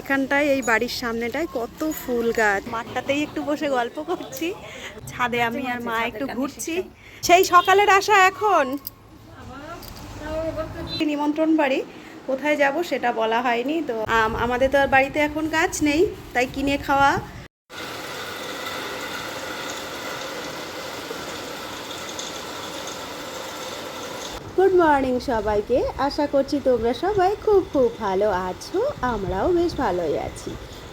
এখানটায়, এই বাড়ির সামনেটায় কত ফুল গাছ। মাঠটাতেই একটু বসে গল্প করছি। ছাদে আমি আর মা একটু ঘুরছি। সেই সকালের আশা এখন। নিমন্ত্রণ বাড়ি। কোথায় যাব সেটা বলা হয়নি, তো আমাদের তো আর বাড়িতে এখন গাছ নেই, তাই কিনে খাওয়া গুড মর্নিং সবাইকে। আশা করছি তোমরা সবাই খুব খুব ভালো আছো, আমরাও বেশ ভালোই আছি।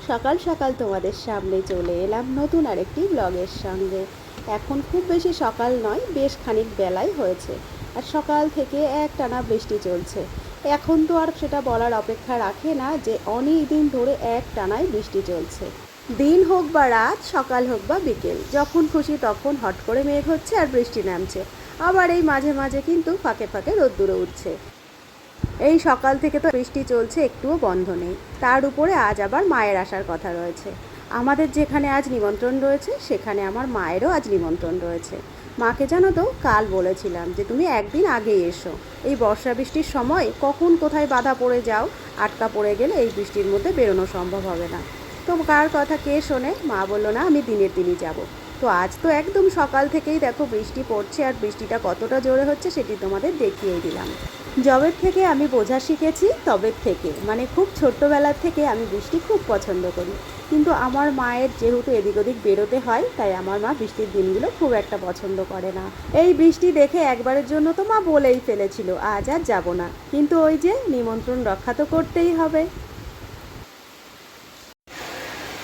সকাল সকাল তোমাদের সামনে চলে এলাম নতুন আরেকটি ব্লগের সঙ্গে। এখন খুব বেশি সকাল নয়, বেশ খানিক বেলাই হয়েছে। আর সকাল থেকে এক টানা বৃষ্টি চলছে। এখন তো আর সেটা বলার অপেক্ষা রাখে না যে অনেক দিন ধরে এক টানায় বৃষ্টি চলছে। দিন হোক বা রাত, সকাল হোক বা বিকেল, যখন খুশি তখন হট করে মেঘ হচ্ছে আর বৃষ্টি নামছে। আবার এই মাঝে মাঝে কিন্তু ফাঁকে ফাঁকে রোদ্দুরে উঠছে। এই সকাল থেকে তো বৃষ্টি চলছে, একটুও বন্ধ নেই। তার উপরে আজ আবার মায়ের আসার কথা রয়েছে। আমাদের যেখানে আজ নিমন্ত্রণ রয়েছে, সেখানে আমার মায়েরও আজ নিমন্ত্রণ রয়েছে। মাকে জানো তো, কাল বলেছিলাম যে তুমি একদিন আগে এসো। এই বর্ষা বৃষ্টির সময় কখন কোথায় বাধা পড়ে যাও, আটকা পড়ে গেলে এই বৃষ্টির মধ্যে বেরোনো সম্ভব হবে না। তো কার কথা কে শোনে? মা বলল, না, আমি দিনের দিনই যাব। তো আজ তো একদম সকাল থেকেই দেখো বৃষ্টি পড়ছে আর বৃষ্টিটা কতটা জোরে হচ্ছে সেটি তোমাদের দেখিয়ে দিলাম। জবের থেকে আমি বোঝা শিখেছি, তবের থেকে। মানে খুব ছোট্টবেলার থেকে আমি বৃষ্টি খুব পছন্দ করি। কিন্তু আমার মায়ের যেহেতু এদিক ওদিক বেরোতে হয়, তাই আমার মা বৃষ্টির দিনগুলো খুব একটা পছন্দ করে না। এই বৃষ্টি দেখে একবারের জন্য তো মা বলেই ফেলেছিল, আজ আর যাব না। কিন্তু ওই যে নিমন্ত্রণ রক্ষা তো করতেই হবে।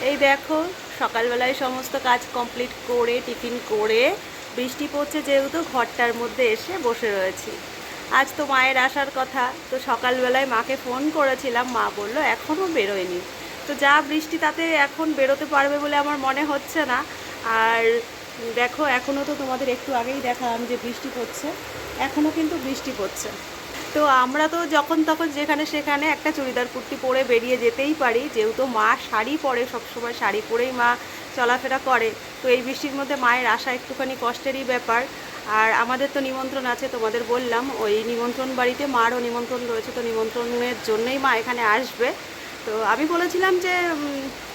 এই দেখো সকালবেলায় সমস্ত কাজ কমপ্লিট করে, টিফিন করে, বৃষ্টি পড়ছে যেহেতু ঘরটার মধ্যে এসে বসে রয়েছি। আজ তো মায়ের আসার কথা, তো সকালবেলায় মাকে ফোন করেছিলাম, মা বলল এখনও বেরোয়নি। তো যা বৃষ্টি তাতে এখন বেরোতে পারবে বলে আমার মনে হচ্ছে না। আর দেখো এখনও তো তোমাদের একটু আগেই দেখালাম যে বৃষ্টি পড়ছে। এখনও কিন্তু বৃষ্টি পড়ছে। তো আমরা তো যখন তখন যেখানে সেখানে একটা চুড়িদার কুর্তি পরে বেরিয়ে যেতেই পারি। যেহেতু মা শাড়ি পরে সবসময়, শাড়ি পরেই মা চলাফেরা করে। তো এই বৃষ্টির মধ্যে মায়ের আসা একটুখানি কষ্টেরই ব্যাপার। আর আমাদের তো নিমন্ত্রণ আছে, তোমাদের বললাম, ওই নিমন্ত্রণ বাড়িতে মারও নিমন্ত্রণ রয়েছে, তো নিমন্ত্রণের জন্যই মা এখানে আসবে। তো আমি বলেছিলাম যে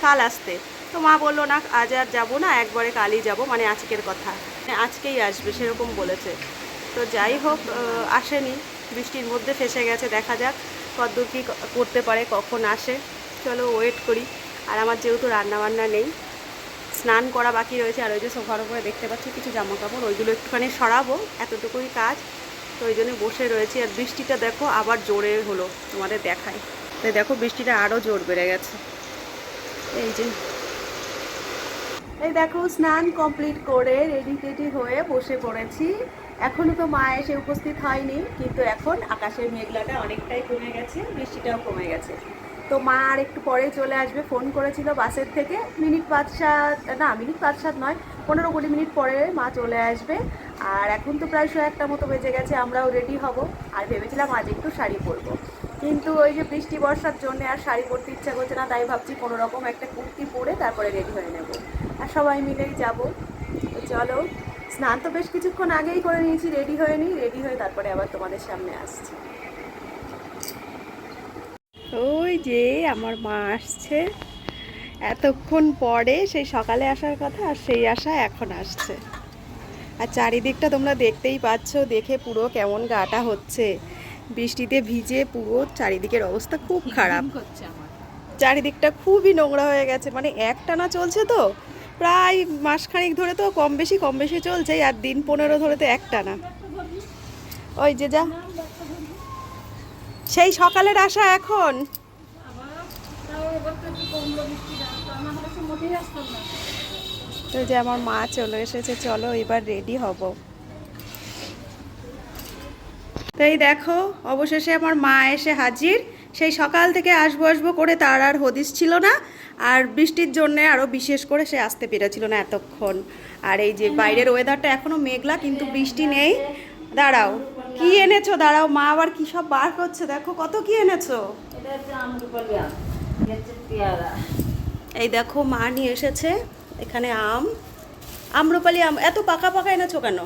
কাল আসতে। তো মা বলল, না, আজ আর যাব না, একবারে কালই যাব। মানে আজকের কথা। মানে আজকেই আসবে, সেরকম বলেছে। তো যাই হোক আসেনি। বৃষ্টির মধ্যে ফেসে গেছে, দেখা যাক কতদূর কী করতে পারে, কখন আসে। চলো ওয়েট করি। আর আমার যেহেতু রান্নাবান্না নেই, স্নান করা বাকি রয়েছে, আর ওই যে সোফার উপরে দেখতে পাচ্ছি কিছু জামা কাপড় ওইগুলো একটুখানি সরাবো, এতটুকুই কাজ। তো ওই জন্য বসে রয়েছি, আর বৃষ্টিটা দেখো আবার জোরে হলো তোমাদের দেখাই তো দেখো বৃষ্টিটা আরও জোর বেড়ে গেছে। এই যে। এই দেখো স্নান কমপ্লিট করে রেডি টেডি হয়ে বসে পড়েছি। এখনও তো মা এসে উপস্থিত হয়নি, কিন্তু এখন আকাশের মেঘলাটা অনেকটাই কমে গেছে, বৃষ্টিটাও কমে গেছে। তো মা আর একটু পরে চলে আসবে, ফোন করেছিল বাসের থেকে, মিনিট পাঁচ সাত, না, মিনিট পাঁচ সাত নয়, পনেরো কুড়ি মিনিট পরে মা চলে আসবে। আর এখন তো প্রায় শো একটা মতো বেজে গেছে, আমরাও রেডি হব। আর ভেবেছিলাম আজ একটু শাড়ি পরবো। কিন্তু ওই যে বৃষ্টি বর্ষার জন্য আর শাড়ি পরতে ইচ্ছা করছে না, তাই ভাবছি কোনো রকম একটা কুর্তি পরে তারপরে রেডি হয়ে নেব। আর সবাই মিলেই যাব। তো চলো স্নান তো বেশ কিছুক্ষণ আগেই করে নিয়েছি রেডি হয়ে নিই রেডি হয়ে তারপরে আবার তোমাদের সামনে আসছি। ওই যে আমার মা আসছে। এতক্ষণ পরে সেই সকালে আসার কথা আর সেই আশা এখন আসছে। আর চারিদিকটা তোমরা দেখতেই পাচ্ছ দেখে পুরো কেমন গাটা হচ্ছে। বৃষ্টিতে ভিজে পুরো চারিদিকের অবস্থা খুব খারাপ। চারিদিকটা খুবই নোংরা হয়ে গেছে মানে একটানা চলছে তো প্রায় মাসখানেক ধরে তো কম বেশি কম বেশি চলছেই, আর দিন পনেরো ধরে তো একটা না। ওই যে যা। সেই সকালের আশা এখন? যে আমার মা চলে এসেছে, চলো এবার রেডি হব। তাই দেখো, অবশেষে আমার মা এসে হাজির। সেই সকাল থেকে আসব আসব করে তার আর হদিস ছিল না। আর বৃষ্টির জন্য আরও বিশেষ করে সে আসতে পেরেছিল না এতক্ষণ। আর এই যে বাইরের ওয়েদারটা এখনও মেঘলা, কিন্তু বৃষ্টি নেই। দাঁড়াও, কি এনেছো? দাঁড়াও, মা আবার কি সব বার করছে? দেখো, কত কি এনেছো? এই দেখো, মা নিয়ে এসেছে এখানে আম। আম্রপালি আম, এত পাকা পাকা এনেছো কেন?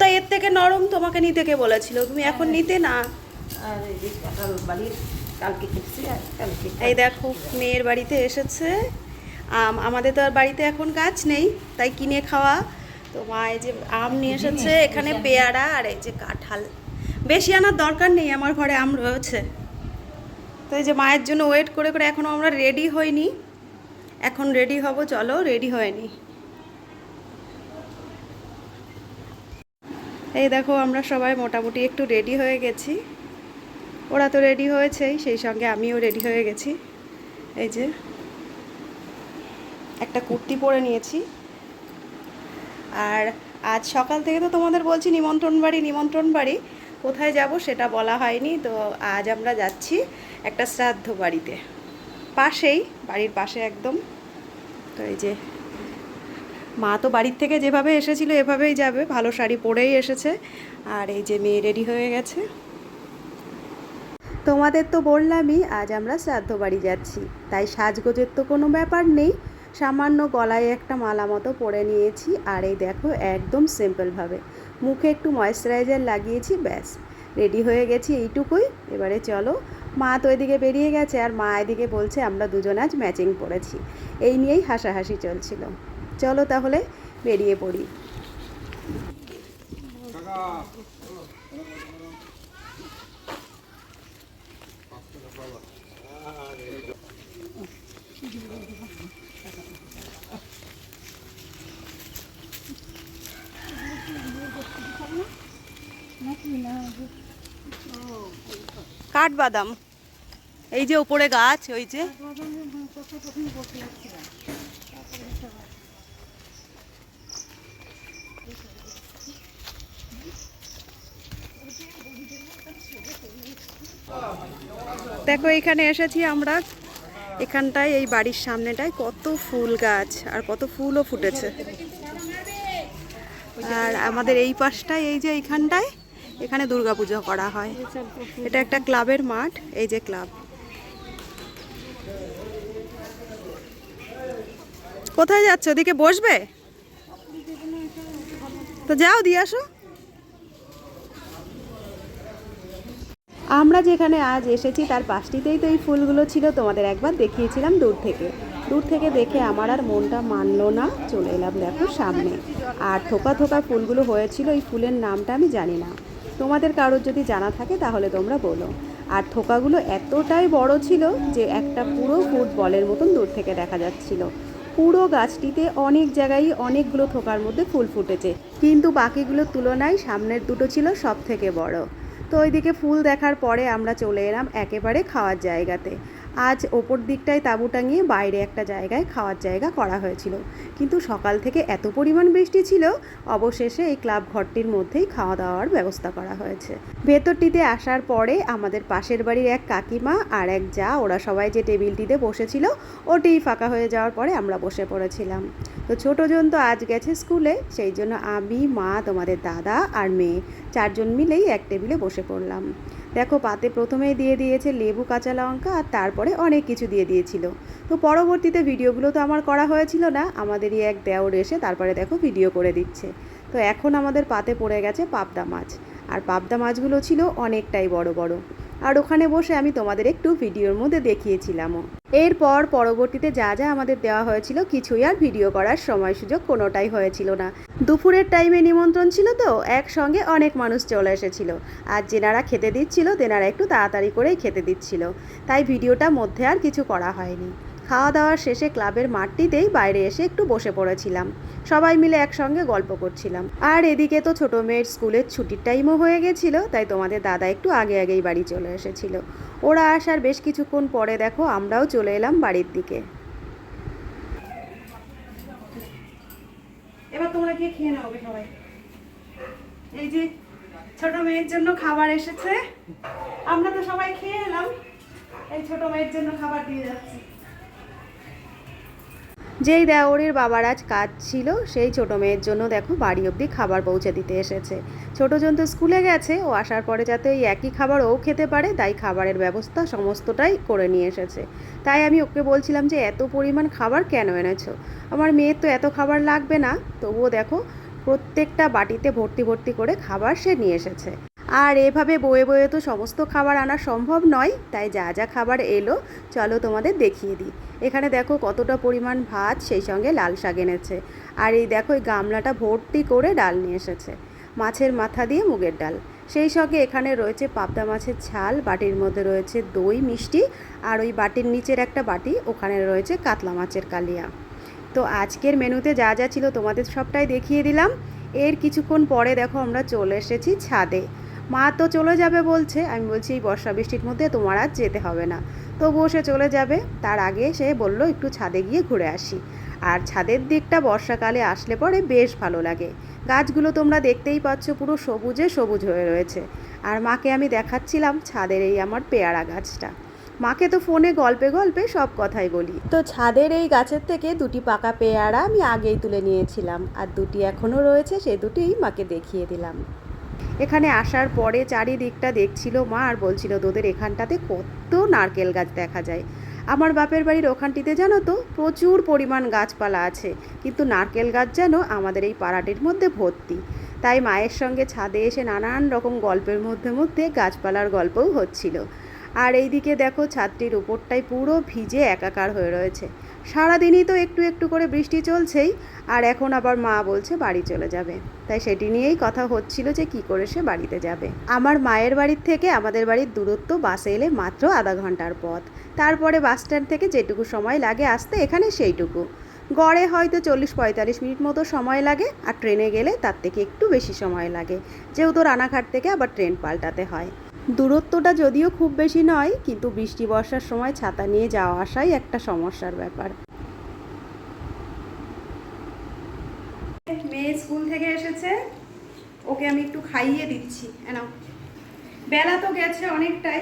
তো এর থেকে নরম তোমাকে নিতে কে বলেছিল? তুমি এখন নিতে না। কালকে এই দেখো, মেয়ের বাড়িতে এসেছে। আম, আমাদের তো আর বাড়িতে এখন গাছ নেই, তাই কিনে খাওয়া। তো মা, এই যে আম নিয়ে এসেছে, এখানে পেয়ারা আর এই যে কাঁঠাল। বেশি আনার দরকার নেই, আমার ঘরে আম রয়েছে। তো এই যে মায়ের জন্য ওয়েট করে করে এখনও আমরা রেডি হইনি। এখন রেডি হব, চলো রেডি হয়নি। এই দেখো, আমরা সবাই মোটামুটি একটু রেডি হয়ে গেছি। ওরা তো রেডি হয়েছেই, সেই সঙ্গে আমিও রেডি হয়ে গেছি। এই যে, একটা কুর্তি পরে নিয়েছি। আর আজ সকাল থেকে তো তোমাদের বলছি নিমন্ত্রণ বাড়ি নিমন্ত্রণ বাড়ি। কোথায় যাব সেটা বলা হয়নি, তো আজ আমরা যাচ্ছি একটা শ্রাদ্ধ বাড়িতে। পাশেই, বাড়ির পাশে একদম। তো এই যে, মা তো বাড়ির থেকে যেভাবে এসেছিল এভাবেই যাবে, ভালো শাড়ি পরেই এসেছে। আর এই যে মেয়ে রেডি হয়ে গেছে। তোমাদের তো বললামই, আজ আমরা শ্রাদ্ধ বাড়ি যাচ্ছি। তাই সাজগোজের তো কোনো ব্যাপার নেই। সামান্য গলায় একটা মালা মতো পরে নিয়েছি, আর এই দেখো একদম সিম্পলভাবে মুখে একটু ময়েশ্চারাইজার লাগিয়েছি, ব্যাস। রেডি হয়ে গেছি এইটুকুই। এবারে চলো, মা তো এদিকে বেরিয়ে গেছে, আর মা এদিকে বলছে, আমরা দুজন আজ ম্যাচিং পড়েছি। এই নিয়েই হাসাহাসি চলছিল। চলো তাহলে বেরিয়ে পড়ি। কাঠবাদাম। এই যে ওপরে গাছ ওই যে। দেখো, এখানে এসেছি আমরা। এখানটায়, এই বাড়ির সামনেটায় কত ফুল গাছ, আর কত ফুলও ফুটেছে। আর আমাদের এই পাশটায়, এই যে এইখানটায় এখানে দুর্গাপুজো করা হয়। এটা একটা ক্লাবের মাঠ, এই যে ক্লাব। কোথায় যাচ্ছে? ওদিকে বসবে? তো যাও, দিয়ে আসো। আমরা যেখানে আজ এসেছি, তার পাশটিতেই তো এই ফুলগুলো ছিল, তোমাদের একবার দেখিয়েছিলাম দূর থেকে। দূর থেকে দেখে আমার আর মনটা মানলো না, চলে এলাম দেখো সামনে। আর থোকা থোকা ফুলগুলো হয়েছিল, এই ফুলের নামটা আমি জানি না। তোমাদের কারোর যদি জানা থাকে, তাহলে তোমরা বলো। আর থোকাগুলো এতটাই বড় ছিল যে একটা পুরো ফুটবলের মতন দূর থেকে দেখা যাচ্ছিল। পুরো গাছটিতে অনেক জায়গায় অনেকগুলো থোকার মধ্যে ফুল ফুটেছে। কিন্তু বাকিগুলোর তুলনায় সামনের দুটো ছিল সব থেকে বড়। তো ওইদিকে ফুল দেখার পরে আমরা চলে এলাম একেবারে খাওয়ার জায়গাতে। আজ ওপর দিকটায় তাঁবু টাঙিয়ে বাইরে একটা জায়গায় খাওয়ার জায়গা করা হয়েছিল। কিন্তু সকাল থেকে এত পরিমাণ বৃষ্টি ছিল, অবশেষে এই ক্লাব ঘরটির মধ্যেই খাওয়া দাওয়ার ব্যবস্থা করা হয়েছে। ভেতরটিতে আসার পরে আমাদের পাশের বাড়ির এক কাকিমা আর এক যা, ওরা সবাই যে টেবিলটিতে বসেছিল, ওটিই ফাঁকা হয়ে যাওয়ার পরে আমরা বসে পড়েছিলাম। তো ছোটোজন তো আজ গেছে স্কুলে, সেই জন্য আমি, মা, তোমাদের দাদা আর মেয়ে চারজন মিলেই এক টেবিলে বসে পড়লাম। দেখো, পাতে প্রথমেই দিয়ে দিয়েছে লেবু, কাঁচা লঙ্কা আর তারপরে অনেক কিছু দিয়ে দিয়েছিল। তো পরবর্তীতে ভিডিওগুলো তো আমার করা হয়েছিল না, আমাদেরই এক দেওর এসে তারপরে দেখো ভিডিও করে দিচ্ছে। তো এখন আমাদের পাতে পড়ে গেছে পাবদা মাছ। আর পাবদা মাছগুলো ছিল অনেকটাই বড় বড়। আর ওখানে বসে আমি তোমাদের একটু ভিডিওর মধ্যে দেখিয়েছিলামও। এরপর পরবর্তীতে যা যা আমাদের দেওয়া হয়েছিল কিছুই আর ভিডিও করার সময় সুযোগ কোনোটাই হয়েছিল না। দুপুরের টাইমে নিমন্ত্রণ ছিল তো, একসঙ্গে অনেক মানুষ চলে এসেছিল। আর যেনারা খেতে দিচ্ছিল, তেনারা একটু তাড়াতাড়ি করেই খেতে দিচ্ছিল। তাই ভিডিওটা মধ্যে আর কিছু করা হয়নি। খাওয়া দাওয়ার শেষে ক্লাবের মাঠটিতেই বাইরে এসে একটু বসে পড়েছিলাম। সবাই মিলে একসঙ্গে গল্প করছিলাম। আর এদিকে তো ছোটো মেয়ের স্কুলের ছুটির টাইমও হয়ে গেছিল, তাই তোমাদের দাদা একটু আগে আগেই বাড়ি চলে এসেছিল। ওরা আসার বেশ কিছুক্ষণ পরে দেখো আমরাও চলে এলাম বাড়ির দিকে। এবার তোমরা গিয়ে খেয়ে নাও সবাই। এই যে ছোট মেয়ের জন্য খাবার এসেছে। আমরা তো সবাই খেয়ে এলাম। এই ছোট মেয়ের জন্য খাবার দিয়ে যাচ্ছি। যেই দেওরের বাবার আজ কাজ ছিল, সেই ছোট মেয়ের জন্য দেখো বাড়ি অবধি খাবার পৌঁছে দিতে এসেছে। ছোটো জন তো স্কুলে গেছে, ও আসার পরে যাতে ওই একই খাবার ও খেতে পারে, তাই খাবারের ব্যবস্থা সমস্তটাই করে নিয়ে এসেছে। তাই আমি ওকে বলছিলাম যে, এত পরিমাণ খাবার কেন এনেছো? আমার মেয়ের তো এত খাবার লাগবে না। তবুও দেখো, প্রত্যেকটা বাটিতে ভর্তি ভর্তি করে খাবার সে নিয়ে এসেছে। আর এভাবে বয়ে বয়ে তো সমস্ত খাবার আনা সম্ভব নয়, তাই যা যা খাবার এলো, চলো তোমাদের দেখিয়ে দিই। এখানে দেখো কতটা পরিমাণ ভাত, সেই সঙ্গে লাল শাক এনেছে। আর এই দেখো, এই গামলাটা ভর্তি করে ডাল নিয়ে এসেছে। মাছের মাথা দিয়ে মুগের ডাল। সেই সঙ্গে এখানে রয়েছে পাবদা মাছের ঝাল, বাটির মধ্যে রয়েছে দই, মিষ্টি, আর ওই বাটির নিচের একটা বাটি, ওখানে রয়েছে কাতলা মাছের কালিয়া। তো আজকের মেনুতে যা যা ছিল তোমাদের সবটাই দেখিয়ে দিলাম। এর কিছুক্ষণ পরে দেখো আমরা চলে এসেছি ছাদে। মা তো চলে যাবে বলছে। আমি বলছি, এই বর্ষা বৃষ্টির মধ্যে তোমার আর যেতে হবে না। তবুও সে চলে যাবে। তার আগে সে বলল, একটু ছাদে গিয়ে ঘুরে আসি। আর ছাদের দিকটা বর্ষাকালে আসলে পরে বেশ ভালো লাগে। গাছগুলো তোমরা দেখতেই পাচ্ছ, পুরো সবুজে সবুজ হয়ে রয়েছে। আর মাকে আমি দেখাচ্ছিলাম ছাদের এই আমার পেয়ারা গাছটা। মাকে তো ফোনে গল্পে গল্পে সব কথাই বলি। তো ছাদের এই গাছের থেকে দুটি পাকা পেয়ারা আমি আগেই তুলে নিয়েছিলাম। আর দুটি এখনও রয়েছে, সে দুটিই মাকে দেখিয়ে দিলাম। এখানে আসার পরে চারিদিকটা দেখছিল মা আর বলছিল, তোদের এখানটাতে কত নারকেল গাছ দেখা যায়। আমার বাপের বাড়ির ওখানটিতে জানো তো প্রচুর পরিমাণ গাছপালা আছে, কিন্তু নারকেল গাছ যেন আমাদের এই পাড়াটির মধ্যে ভর্তি। তাই মায়ের সঙ্গে ছাদে এসে নানান রকম গল্পের মধ্যে মধ্যে গাছপালার গল্পও হচ্ছিল। আর এইদিকে দেখো ছাদটির উপরটাই পুরো ভিজে একাকার হয়ে রয়েছে। সারাদিনই তো একটু একটু করে বৃষ্টি চলছেই, আর এখন আবার মা বলছে বাড়ি চলে যাবে। তাই সেটি নিয়েই কথা হচ্ছিল যে কি করে সে বাড়িতে যাবে। আমার মায়ের বাড়ির থেকে আমাদের বাড়ির দূরত্ব বাসে এলে মাত্র আধা ঘণ্টার পথ। তারপরে বাস স্ট্যান্ড থেকে যেটুকু সময় লাগে আসতে এখানে সেইটুকু। গড়ে হয়তো চল্লিশ পঁয়তাল্লিশ মিনিট মতো সময় লাগে, আর ট্রেনে গেলে তার থেকে একটু বেশি সময় লাগে। যেহেতু রানাঘাট থেকে আবার ট্রেন পাল্টাতে হয়। দূরত্বটা যদিও খুব বেশি নয়, কিন্তু বৃষ্টি, বর্ষার সময় ছাতা নিয়ে যাওয়া আসাই একটা সমস্যার ব্যাপার। মেয়ে স্কুল থেকে এসেছে, ওকে আমি একটু খাইয়ে দিচ্ছি। এনাও বেলা তো গেছে অনেকটাই,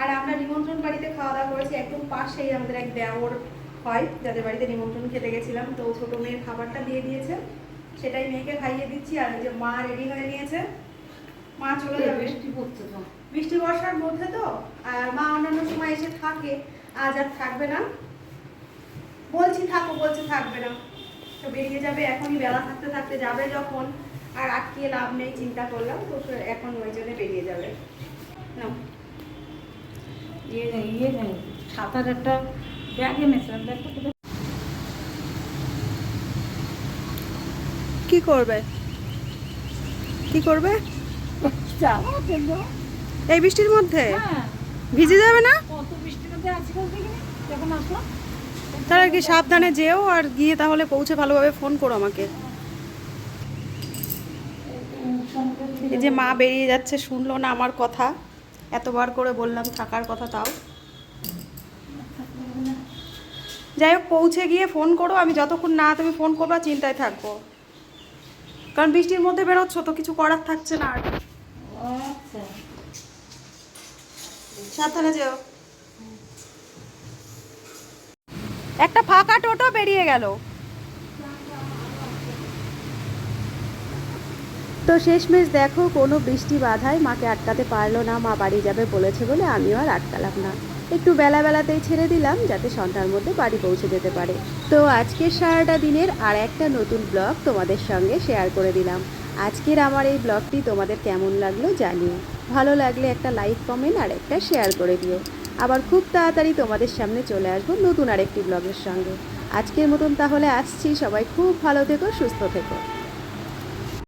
আর আমরা নিমন্ত্রণ বাড়িতে খাওয়া দাওয়া করেছি, একদম পাশেই আমাদের এক দেওর হয়, যাদের বাড়িতে নিমন্ত্রণ খেতে গেছিলাম, তো ছোট মেয়ের খাবারটা দিয়ে দিয়েছে। সেটাই মেয়েকে খাইয়ে দিচ্ছি, আর যে মা রেডি হয়ে নিয়েছে মা চলে যাবে। বৃষ্টি পড়ছে তো। বৃষ্টি বর্ষার মধ্যে তো আর মা অন্যান্য সময় এসে থাকে আজ আর থাকবে না। বলছি থাকো বলছে থাকবে না। তো বেরিয়ে যাবে এখনই বেলা থাকতে থাকতে যাবে যখন। আর আটকিয়ে লাভ নেই চিন্তা করলাম তো এখন ওই জন্য বেরিয়ে যাবে। নাও। ইয়ে নেই ইয়ে নেই সাঁতার একটা ব্যাগ দেখো কি করবে? কি করবে? এই বৃষ্টির মধ্যে? হ্যাঁ। ভিজে যাবে না? কত বৃষ্টির মধ্যে তাহলে কি সাবধানে যেও আর গিয়ে তাহলে পৌঁছে ভালোভাবে ফোন করো আমাকে। এই যে মা বেরিয়ে যাচ্ছে শুনলো না আমার কথা। এতবার করে বললাম থাকার কথা তাও। যাই হোক পৌঁছে গিয়ে ফোন করো। আমি যতক্ষণ না তুমি ফোন করবা চিন্তায় থাকব। কারণ বৃষ্টির মধ্যে বেরোচ্ছ তো কিছু করার থাকছে না আর আচ্ছা। সাবধানে যেও। একটা ফাঁকা টোটো বেরিয়ে গেল। তো শেষমেশ দেখো কোনো বৃষ্টি বাধায় মাকে আটকাতে পারল না মা বাড়ি যাবে বলেছে বলে আমিও আর আটকালাম না। একটু বেলা বেলাতেই ছেড়ে দিলাম যাতে সন্ধ্যার মধ্যে বাড়ি পৌঁছে যেতে পারে। তো আজকের সারাটা দিনের আর একটা নতুন ব্লগ তোমাদের সঙ্গে শেয়ার করে দিলাম। আজকের আমার এই ব্লগটি তোমাদের কেমন লাগল জানিও। ভালো লাগলে একটা লাইক, কমেন্ট আর একটা শেয়ার করে দিও। আবার খুব তাড়াতাড়ি তোমাদের সামনে চলে আসব নতুন আরেকটি ব্লগের সঙ্গে। আজকের মতন তাহলে আসছি। সবাই খুব ভালো থেকো, সুস্থ থেকো।